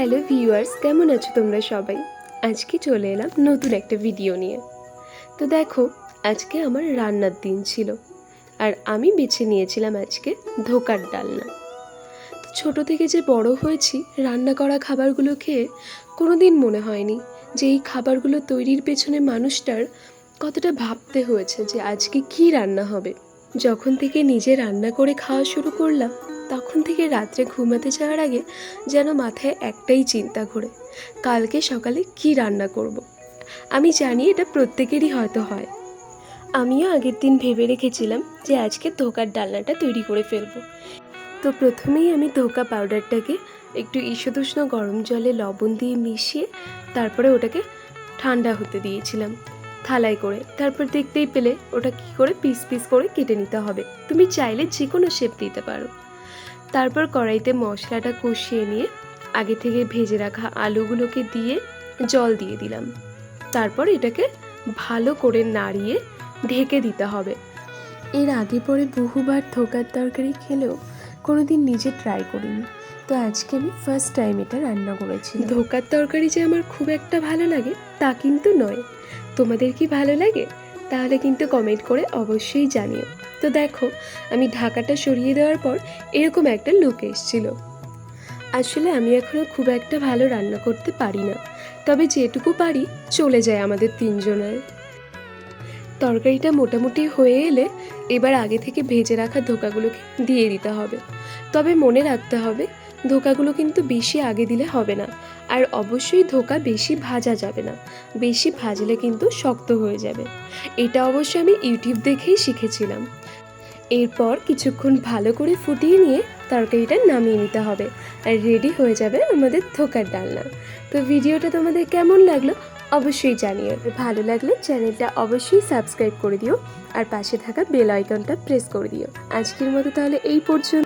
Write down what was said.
Hello viewers, কেমন আছো তোমরা সবাই? আজকে চলে এলাম নতুন একটা ভিডিও নিয়ে। তো দেখো, আজকে আমার রান্নার দিন ছিল, আর আমি বেছে নিয়েছিলাম আজকে ধোকার ডালনা। তো ছোটো থেকে যে বড় হয়েছি, রান্না করা খাবারগুলো খেয়ে কোনো দিন মনে হয়নি যে এই খাবারগুলো তৈরির পেছনে মানুষটার কতটা ভাবতে হয়েছে যে আজকে কি রান্না হবে। যখন থেকে নিজে রান্না করে খাওয়া শুরু করলাম তখন থেকে রাত্রে ঘুমাতে যাওয়ার আগে যেন মাথায় একটাই চিন্তা ঘোরে, কালকে সকালে কি রান্না করব। আমি জানি এটা প্রত্যেকেরই হয়তো হয়। আমিও আগের দিন ভেবে রেখেছিলাম যে আজকে ধোকার ডালনাটা তৈরি করে ফেলব। তো প্রথমেই আমি ধোকা পাউডারটাকে একটু ঈষদুষ্ণ গরম জলে লবণ দিয়ে মিশিয়ে তারপরে ওটাকে ঠান্ডা হতে দিয়েছিলাম, থালায় করে। তারপর দেখতেই পেলে ওটা কি করে পিস পিস করে কেটে নিতে হবে। তুমি চাইলে যে কোনো শেপ দিতে পারো। তারপর কড়াইতে মশলাটা কষিয়ে নিয়ে আগে থেকে ভেজে রাখা আলুগুলোকে দিয়ে জল দিয়ে দিলাম। তারপর এটাকে ভালো করে নাড়িয়ে ঢেকে দিতে হবে। এর আগে পরে বহুবার ধোকার তরকারি খেলেও কোনোদিন নিজে ট্রাই করিনি। তো আজকে আমি ফার্স্ট টাইম এটা রান্না করেছি ধোকার তরকারি যে আমার খুব একটা ভালো লাগে তা কিন্তু নয়। তোমাদের কি ভালো লাগে? তাহলে কিন্তু কমেন্ট করে অবশ্যই জানিও। তো দেখো, আমি ঢাকাটা সরিয়ে দেওয়ার পর এরকম একটা লুক এসেছিল। আসলে আমি এখনও খুব একটা ভালো রান্না করতে পারি না। তবে যেটুকু পারি, চলে যায় আমাদের তিনজনের। তরকারিটা মোটামুটি হয়ে এলে এবার আগে থেকে ভেজে রাখা ধোকাগুলোকে দিয়ে দিতে হবে। তবে মনে রাখতে হবে ধোকাগুলো কিন্তু বেশি আগে দিলে হবে না। আর অবশ্যই ধোকা বেশি ভাজা যাবে না। বেশি ভাজলে কিন্তু শক্ত হয়ে যাবে। এটা অবশ্য আমি ইউটিউব দেখেই শিখেছিলাম। এরপর কিছুক্ষণ ভালো করে ফুটিয়ে নিয়ে তরকারিটা নামিয়ে নিতে হবে। আর রেডি হয়ে যাবে আমাদের ধোকার ডালনা। তো ভিডিওটা তোমাদের কেমন লাগল অবশ্যই জানিও। ভালো লাগলে চ্যানেলটা অবশ্যই সাবস্ক্রাইব করে দিও। আর পাশে থাকা বেল আইকনটা প্রেস করে দিও। আজকের মতো তাহলে এই পর্যন্ত।